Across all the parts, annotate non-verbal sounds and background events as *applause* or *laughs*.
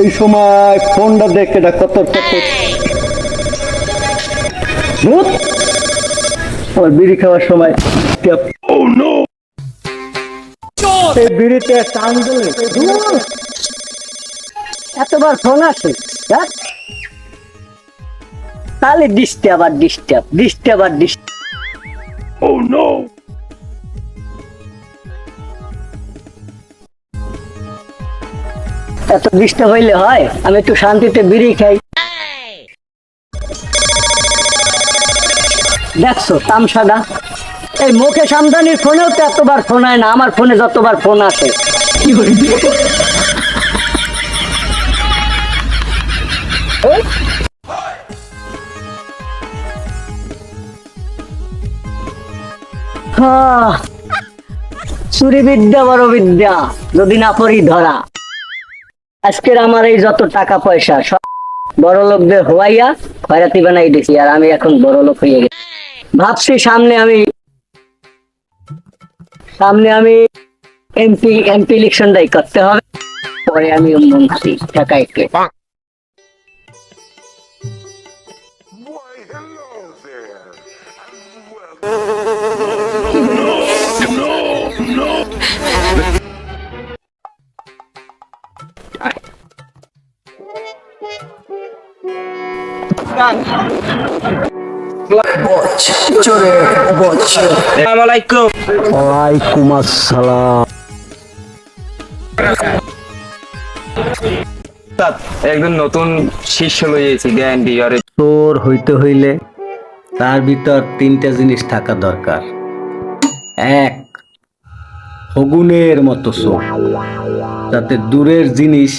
এই সময় ফোনটা দেখে ধুৎ, আমার বিড়ি খাওয়ার সময় এই বিড়িতে টান দিলে এতবার ফোন আসে তাহলে ডিস্টার্ব আর ডিস্টার্ব ডিস্টার্ব আর ডিস্টার্ব এত ডিস্টার্ব হইলে হয় আমি একটু শান্তিতে বিড়ি খাই। দেখছ তামসাদা? এই মুখে সামদানির ফোনেও তো এতবার ফোন হয় না, আমার ফোনে যতবার ফোন হ্যাঁ চুরি বিদ্যা বড় বিদ্যা, যদি না পড়ি ধরা। আজকের আমার এই যত টাকা পয়সা, সব বড় লোকদের হওয়াইয়া খয়রাতি বানাই দিছি, আর আমি এখন বড় লোক হয়ে গেছি। ভাবছি সামনে আমি সামনে আমি এমপি এমপি ইলেকশনটাই করতে হবে পরে আমি মন্ত্রী ঢাকাইতে Why, hello ওয়ালাইকুম আসসালাম। একজন নতুন শিষ্য লইয়েছি গ্যান্ডি আরে। চোর হইতে হইলে তার ভিতর তিনটা জিনিস থাকা দরকার। এক হগুনের মতো চোখ যাতে দূরের জিনিস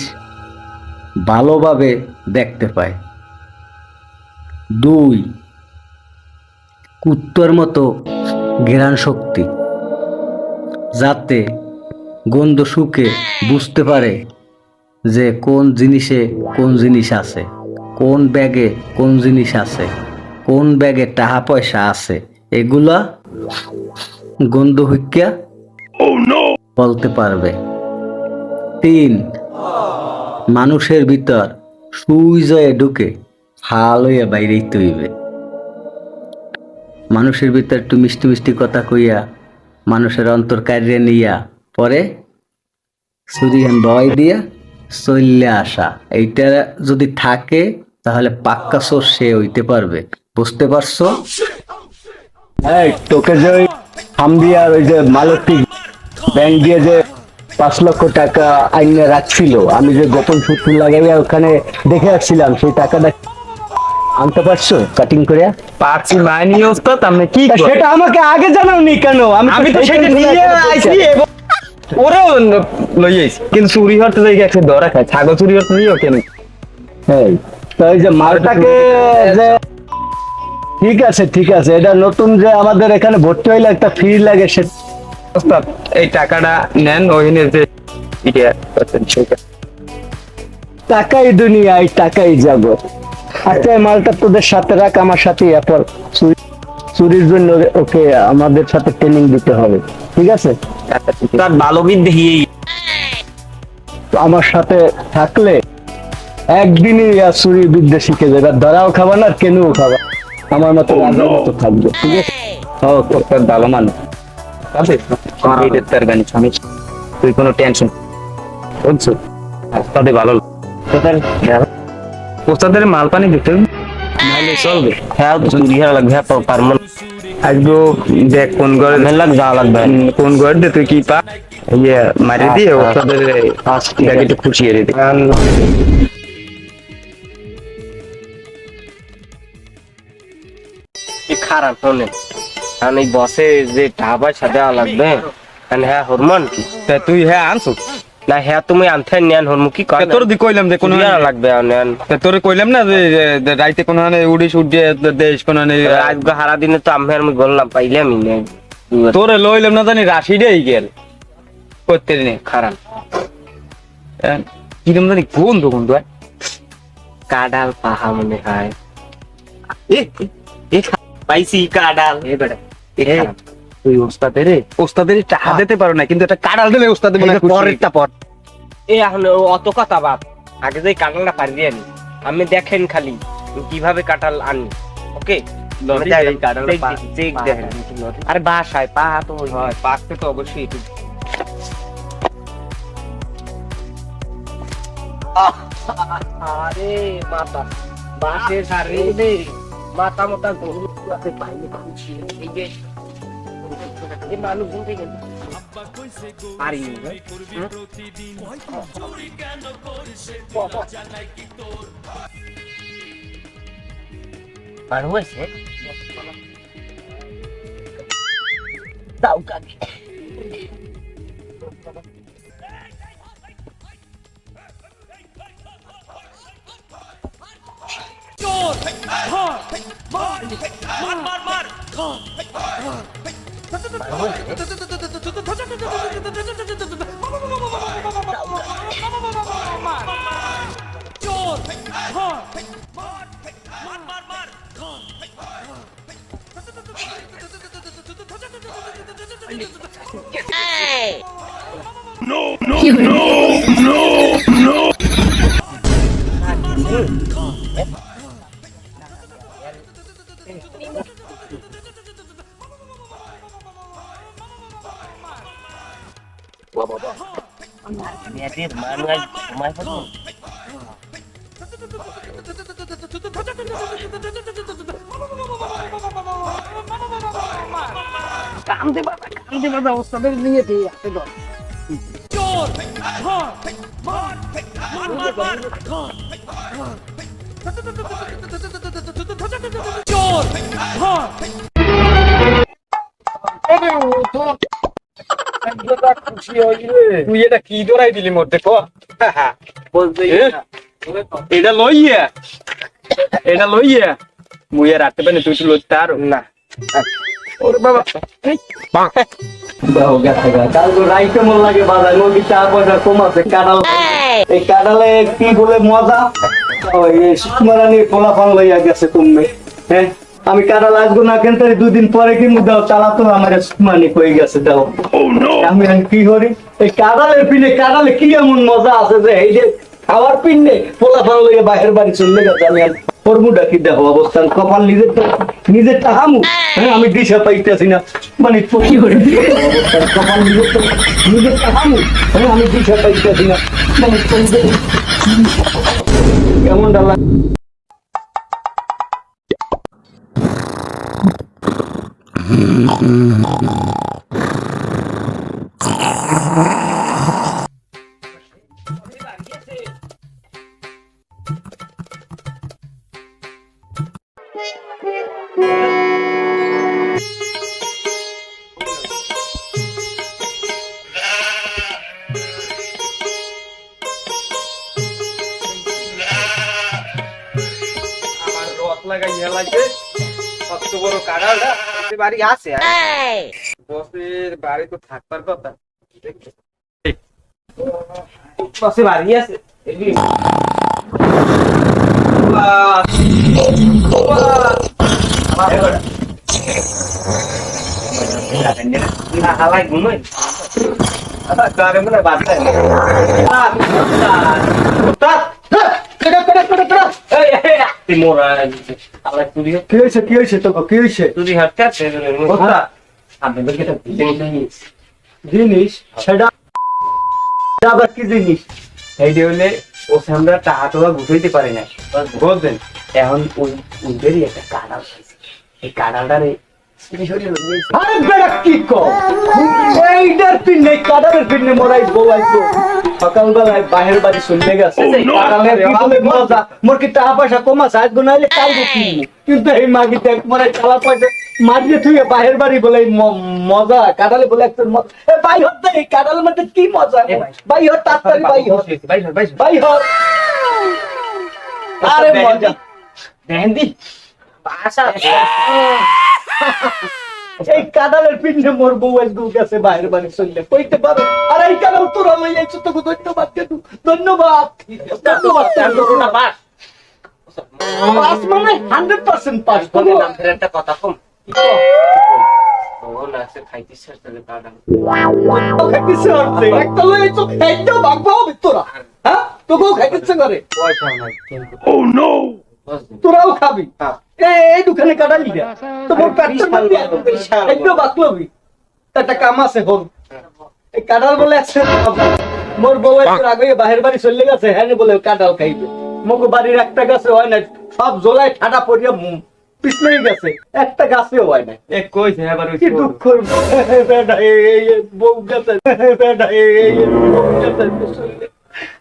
ভালোভাবে দেখতে পায়। দুই কুত্তর মতো ঘেরান শক্তি যাতে গন্ধ শুকে বুঝতে পারে যে কোন জিনিসে কোন জিনিস আছে কোন ব্যাগে কোন জিনিস আছে কোন ব্যাগে টাকা পয়সা আছে। এগুলা গন্ধ হুইকা বলতে পারবে। তিন মানুষের ভিতর সুই জয়ে ঢুকে হাল হইয়া বাইরেই তৈবে। মানুষের ভিতর একটু মিষ্টি মিষ্টি কথা কইয়া, মানুষের অন্তর কারিয়ে নিয়া, পরে সুরিয়ান বয় দিয়া চললে আসা। এইটা যদি থাকে, তাহলে পাক্কা সোর সে হইতে পারবে। বুঝতে পারছ? তোকে যে হামদিয়ার ওই যে মালতী ব্যাংক দিয়ে যে পাঁচ লক্ষ টাকা আইনে রাখছিল, আমি যে গোপন সূত্র লাগাইয়া ওখানে দেখে আসছিলাম, সেই টাকাটা আনতে পারছ? কাটিং করে? পারছি মাইনি ওস্তাদ আপনি কি সেটা আমাকে আগে জানাওনি কেন? আমি আমি তো সেটা নিয়ে আইছি ওরেও লইয়েছি কিন্তু চুরি হতে যাই একটা ধরা খায়। ছাগল চুরি হতে নিয়েও কেন? এই, তো এই যে মালটাকে যে ঠিক আছে ঠিক আছে। এটা নতুন যে আমাদের এখানে ভর্তি হইলে একটা ফি লাগে সে ওস্তাদ এই টাকাটা নেন ওইখানে যে ইয়ে করছেন সেইটা। টাকাই দুনিয়ায় টাকাই যাব আচ্ছা মালটা তোদের সাথে রাখ আমার সাথে এরপর চুরির জন্য ওকে আমাদের সাথে ট্রেনিং দিতে হবে ঠিক আছে? তার ভালো বিদ্যে তো আমার সাথে থাকলে একদিনই আর চুরির বিদ্যা শিখে যাবে। আর ধরাও খাবা না আর কেনও খাবা। আমার মতো রাজার মতো থাকবে ঠিক আছে? ও তোর ভালো মানুষ গানি আমি তুই কোনো টেনশন বুঝছ ওস্তাদে ভালো তোদের ওস্তাদের মাল পানি দিতে? নাহলে চলবে। হ্যাঁ তো চুরি হওয়া লাগবে হ্যাঁ পারব আজকে দেখ কোন ঘরে লাগ যাওয়া লাগবে। কোন ঘর দে তুই কি পা? ইয়ে মারি দিয়ে ওস্তাদের দেখ একটু খুশি দে। খারাপ হলে কারণ এই বসে যে পয়সা দেওয়া লাগবে হ্যাঁ হরমোন কি? তা তুই হ্যাঁ আনছো। না হ্যাঁ তুমি আনতে নিয়ান হরমু কি তা তোর দি কইলাম যে কোনো লাগবে আনেন তা তোরে কইলাম না যে রাইতে কোনো হানে উড়িস উড়িয়ে দেশ কোনো হানে আজকে হারা দিনে তো আমি আমি বললাম পাইলামই নেই। তোরে লইলাম না জানি রাশি রে গেল। করতে নেই খারাপ কিরম জানি গন্ধ গন্ধ কাডাল পাহা মনে হয়। এ এ পাইছি কাডাল। এ বেটা এ, তুই ওস্তাদের ওস্তাদের টাকা দিতে পারো না কিন্তু এটা কাডাল দিলে ওস্তাদের মনে পরেরটা পর। এ এখন অত কথা বাপ আগে যে পারি আনি আমি দেখেন খালি কীভাবে কাঁঠাল আনি ওকে? আরে বাসায় পা তো হয় পাকতে তো অবশ্যই আরে মাথা বাসে সারে রে মাথা মোটা গরু আছে পাইলে খুশি এই যে এই মানুষ শুনতে গেল পারি পার হয়েছে তাও কাকে No, no, no! কান্দে নিয়ে দিয়ে হাতে ধর তুই এটা কি দৌড়াই দিলি মধ্যে ক? বলতে এ? এটা লইয়া? এটা লইয়া? মুই আর রাখতে পারি তুই তো লইতে আরও। না। ওরে বাবা। দাও গেছে কাল তো রাইতে মন লাগে বাজার? নদী চা পয়সা কম আছে কাঁঠাল। এই কাঁঠালে কি বলে মজা? ওই সুকুমারানি পোলা ফান লইয়া গেছে তুমি হ্যাঁ? আমি কাঁঠাল আসব না কেন তাই দুদিন পরে কিন্তু দাও চালা তো আমার সুকুমারানি কয়ে গেছে দাও। আমি আর কি করি? এই কাঁঠালের পিনে কাঁঠালে কি এমন মজা আছে যে এই যে খাওয়ার পিনে পোলা ফান লইয়া বাইরের বাড়ি চলে গেছে আমি ফর্মুটা কি দেখো অবস্থান কপাল নিজের নিজের হামু। হ্যাঁ আমি দিশা পাইতেছি না। মানে কি করে? অবস্থান কপাল নিজের নিজের হামু। হ্যাঁ আমি দিশা পাইতেছি না। মানে কেমন ডালা কাড়ালটা বাড়ি আছে বসের বাড়ি তো থাকবার কথা। বসে বাড়ি আছে হালাই ঘুমাই। তারে মনে বাদ এই মোরা হালাই তুই কি হয়েছে কি হয়েছে তোকে? কি হয়েছে? তুই হাঁটতে আছে উস্তাদ! আমি বলছি এটা জিনিস জিনিস? সেটা আবার কি জিনিস? এইটা হলে ও আমরা টাকা টোকা গুছাইতে পারি না। বুঝলেন। এখন ওই ওদেরই একটা কাঁড়াল এই কাঁড়ালটারে আরে বেটা কি কর এইটার পিনে কাটারের পিনে মরাই বউ আইতো সকালবেলায় বাহির বাড়ি শুনলে গেছে। মজা। মোর কি টাকা পয়সা কম আজ গুনাইলে কাল কিন্তু এই মাগি দেখ মরাই চালা পয়সা মাঝে তুই বাহির বাড়ি বলে মজা কাটালে বলে একটা মজা। এ ভাই হতে এই কাটাল মধ্যে কি মজা ভাই। হর তাড়াতাড়ি ভাই হর ভাই হর আরে মজা। মেহেন্দি বাসা এই কাদালের পিঠে মোর বউ একদম গেছে বাইরে বাড়ি চললে। কইতে পারো? আর এই কাদাল তোরা লই আইছো তোকে ধন্যবাদ কিন্তু ধন্যবাদ। ধন্যবাদ। পাস মানে হান্ড্রেড পার্সেন্ট পাস নাম একটা কথা কম। হ্যাঁ? তোকেও খাইতেছে করে পয়সা নাই কিন্তু তোরাও খাবি। এই এই দোকানে কাটালি না তোমার পেটটা বিশাল বড়, বিশাল একটু বাকলবি একটা কাম আছে হন এই কাঁঠাল বলে আছে মোর বউ একটু আগে বাহির বাড়ি চলে গেছে হ্যাঁ বলে কাঁঠাল খাইবে। মগো বাড়ির একটা গাছে হয় না সব জোলায় ঠাডা পড়িয়া মুম পিছনেই গেছে। একটা গাছে হয় না এ কইছে এবার কি দুঃখ *laughs* বেটা এই বউ গেছে। *laughs* বেটা এই বউ গেছে।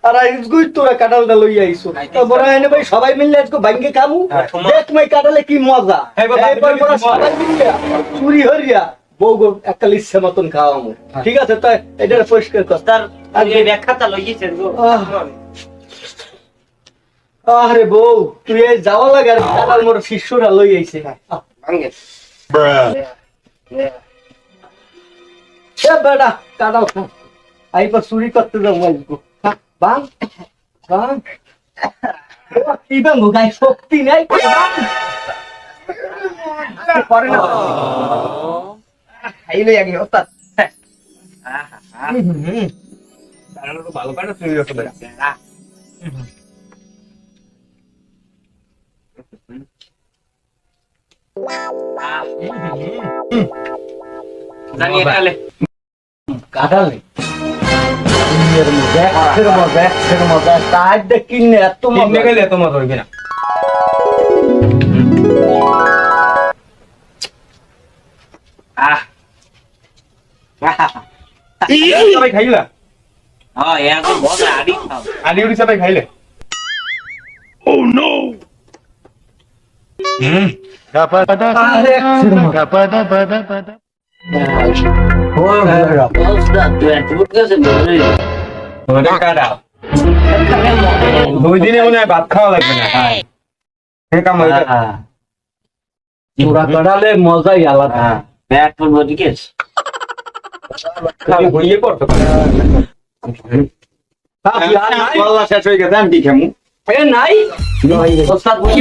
আর আজগুই তোরা কাঁঠালটা লই আইছো। এনে ভাই সবাই মিললে আজকে ভাঙ্গে খামু। দেখ মাই কাঁঠালে কি মজা। হ্যাঁ সবাই চুরি হরিয়া বউ গো একটা লিচ্ছে মতন খাওয়ামু। ঠিক আছে তাই এটা পরিষ্কার কর। তার এই ব্যাখ্যাটা আরে বউ তুই এই যাওয়া লাগে আর কাঁঠাল মোর শিষ্যরা লই আইছে। আহ, ভাঙে এ বেটা কাঁঠাল খা আইবার চুরি করতে যাব আজকে। বাং বাং কি বাঙ্গো গায়ে শক্তি নাই। পরে না। খাইলে আগে ওস্তাদ। ভালো কাটা করতে পারে কাঁঠাল নেই দুনিয়ার মধ্যে একশের মধ্যে একশের মধ্যে তার দেখ কিনে এত কিনে মজা গেলে তোমার ধরবে না আহ সবাই খাইলা হ্যাঁ এখন মজা আড়ি খাও আলি উড়ি সবাই খাইলে ও নো হুম আরে একশের মধ্যে বলটা তুই এত গেছে বলে তোমাদের কাটা দুই দিনে মনে হয় ভাত খাওয়া লাগবে না চূড়া কাঁঠালে মজাই আলাদা। পড়তো পাল্লা শেষ হয়ে গেছে আমি কি খামু? নাই। কি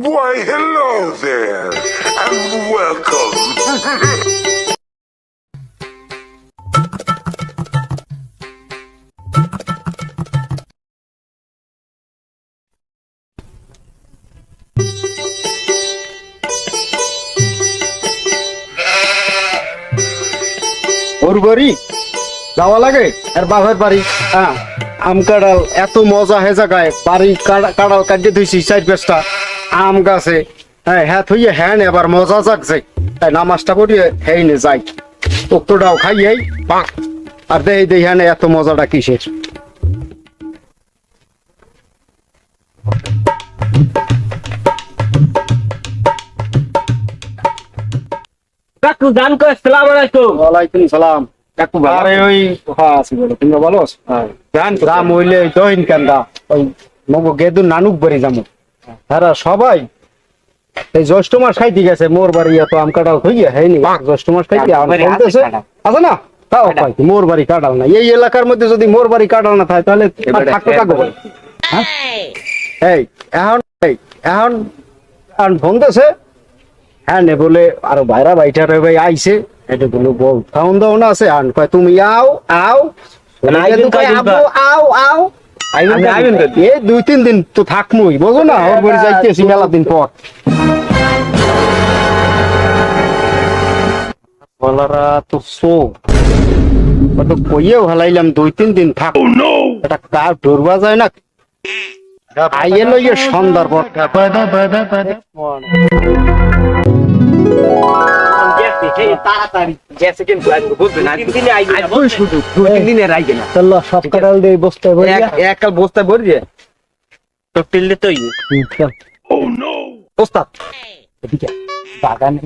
Why, hello there, and welcome. বাড়ি যাওয়া লাগে? আর বাপের বাড়ি। হ্যাঁ আম কাঁড়াল এত মজা হয়ে জায়গায় বাড়ি কাঁড়া- কাঁড়াল কাটিয়ে ধুইছি সাইড বেসটা আম গাছে। হ্যাঁ হ্যাঁ থইয়ে হ্যাঁ এবার মজা তাই নামাজটা পড়িয়ে হেই নে যাই। উক্তটাও খাই হেই পাক আর দেই দেই হ্যাঁ এত মজাটা কিসের? কাকু গান কো আসসালামু আলাইকুম। ওয়ালাইকুম সালাম। কাকু আরে ওই হ্যাঁ আছি বলো তোমরা ভালো আছো? জান দাম হইলে ওই দহিন কান্দা ওই মগো গেদু নানুক বাড়ি যাব তারা সবাই। এই জ্যৈষ্ঠ মাস খাইতে গেছে মোর বাড়ি এত আম কাঁঠাল হইয়া হয়নি। জ্যৈষ্ঠ মাস খাইতে আম বাড়ি আছে আছে না? তাও খাইতে মোর বাড়ি কাঁঠাল না এই এলাকার মধ্যে যদি মোর বাড়ি কাঁঠাল না থাকে তাহলে আর থাকতো কাকে বলে? হ্যাঁ? এই এখন এই এখন দিছে হ্যাঁ নে বলে আরও ভাইরা বাইটা রে ভাই আইছে। এটা বলে বল খাওন দাও না আছে। আন কয় তুমি আও আও। আও আও। এই দুই তিন দিন তো থাকমুই। বুঝো না ওর বাড়ি যাইতেছি মেলা দিন পর। বলারা তো সো দুই তিন দিন থাক। এটা কার যায় না? আইয়ে লইয়ে সন্ধ্যার পর। তাড়াতাড়ি। গেছে কিন্তু আজকে বুঝবে না? তিন দিনে আইবে না, আজকে শুধু দুই তিন দিনে রাইগে না। চলো সব কাটাল দিয়ে বসতে বলি এক একাল বস্তা ভরে দিয়ে তো টিললে তো ইয়ে ওস্তাদ। এদিকে বাগানে।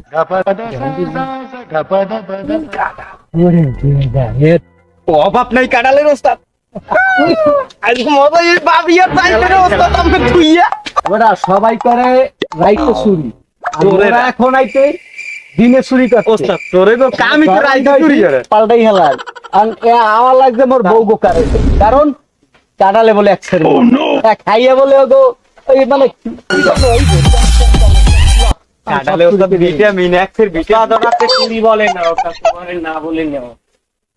অভাব নাই কাটালের ওস্তাদ। সবাই করে রাইতে চুরি। এখন আইতে দিনে চুরি করছে। ওস্তাদ তোরে তো কামই করে আইতে চুরি করে। পাল্টাই হেলায় আর এ আমার লাগছে মোর বউ গো কারে কারণ কাটালে বলে এক সেরে খাইয়ে বলে গো ওই মানে কাটালে ওস্তাদ ভিটামিন এক্সের ভিটামিন। ওটাতে চুরি বলে না ওটা তোমার না বলে না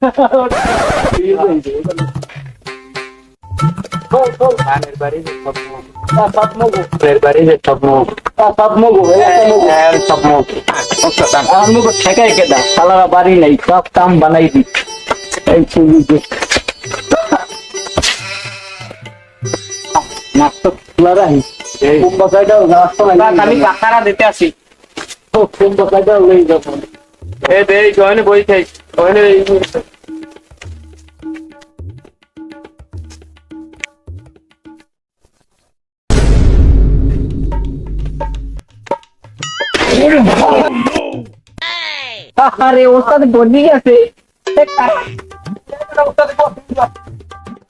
*laughs* ধানের বাড়ি বাড়ি হ্যাঁ বই খাই আরে ওস্তাদ গন্ডি আছে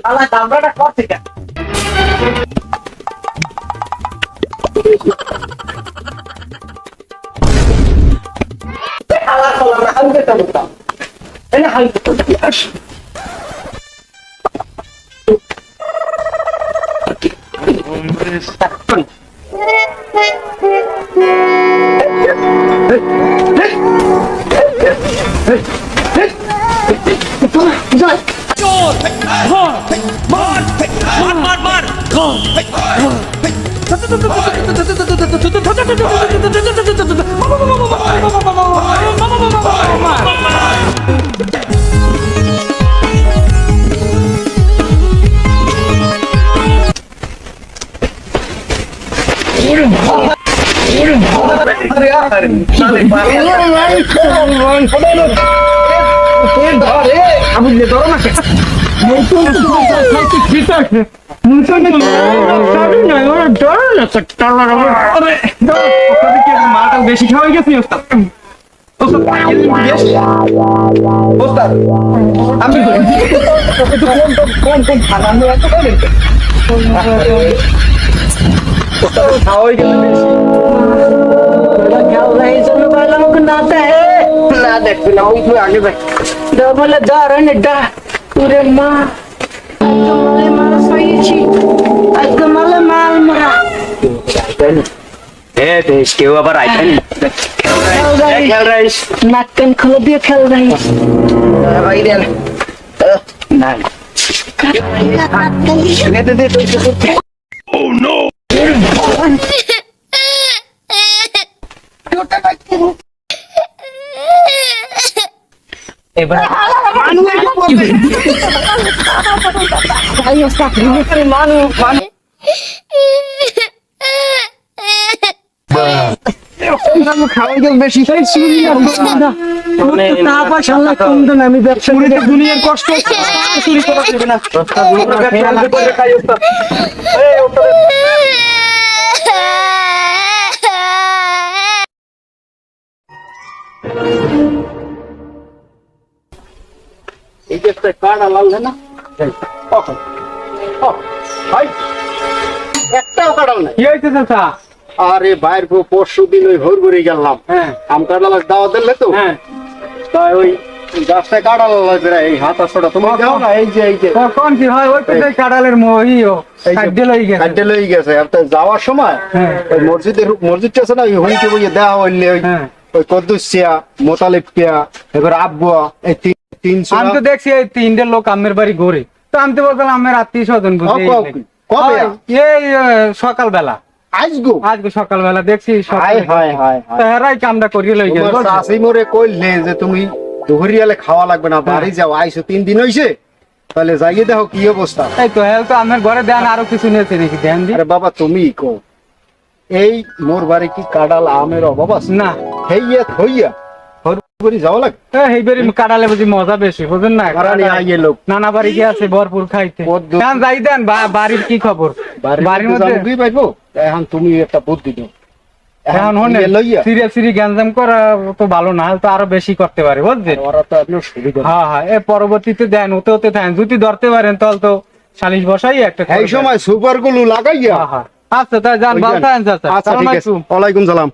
আলা দামড়াটা করছে মালটা বেশি খাওয়া গেছে আমি কোন কোন খানা খাওয়াই গেছে বেশি देखते ना Oh no! *laughs* *laughs* দেন আমি ব্যবসা দুনিয়ার কষ্ট চুরি করা যাবে না খাই ওস্তাদ এই যে একটা কার্ড আলাল না? কখন ভাই একটাও কাটাল নাই। কি হয়েছে চাচা? আরে বাইর পরশু দিন ওই ভোর ভরে গেলাম। হ্যাঁ। আম দাওয়া দিলে তো? হ্যাঁ। তাই ওই গাছটা কাটাল লাগবে এই হাত আসটা তুমি যাও না এই যে এই যে। কখন কি হয়? ওই তো সেই কাঁড়ালের মহিও কাটতে লই গেছে। কাটতে লই গেছে। আর তো যাওয়ার সময় হ্যাঁ। ওই মসজিদের মসজিদটা আছে না ওই হুইতে বইয়ে দেওয়া হইলে ওই হ্যাঁ। ওই কদ্দুস চিয়া মোতালিব পিয়া এবার আব্বুয়া এই আমি তো দেখছি এই তিনটে লোক আমের বাড়ি ঘুরে। তো আমি তো বলতাম আমার আত্মীয় স্বজন কবে? এই সকাল বেলা আইসগো আজকে দেখছি হাই হাই হাই হেরাই কামটা করিয়ে লই গেল তোমার কইলে যে তুমি দুহরিয়ালে খাওয়া লাগবে না বাড়ি যাও আইসো তিন দিন হইছে। তাহলে যাইয়ে দেখো কি অবস্থা। এই তো হেল তো আমার ঘরে দেন আরও কিছু নিয়েছে নাকি ধ্যান দি। আরে বাবা তুমি কো এই মোর বাড়ি কি কাডাল আমের অভাব আছে? না। হেইয়া হইয়া করি যাওয়া লাগে এইবারে কাটালে বুঝি মজা বেশি বুঝেন না? লোক। নানা বাড়ি গিয়ে আছে ভরপুর খাইতে। কদ্দূর? যাই দেন বাড়ির কি খবর? বাড়ির মধ্যে দুই পাইবো এখন তুমি একটা বুদ্ধি দিও। এখন হনে তুমি সিরি গ্যাঞ্জাম করা তো ভালো না তো আরও বেশি করতে পারে বুঝছেন ওরা তো আপনার সুবিধা। হ্যাঁ হ্যাঁ এ পরবর্তীতে দেন ওতে ওতে দেন যদি ধরতে পারেন তাহলে তো সালিশ বসাই একটা এই সময় সুপারগুলো লাগাইয়া। হ্যাঁ আচ্ছা তাই যান ভালো থাকেন আচ্ছা ঠিক আছে। ওয়ালাইকুম সালাম।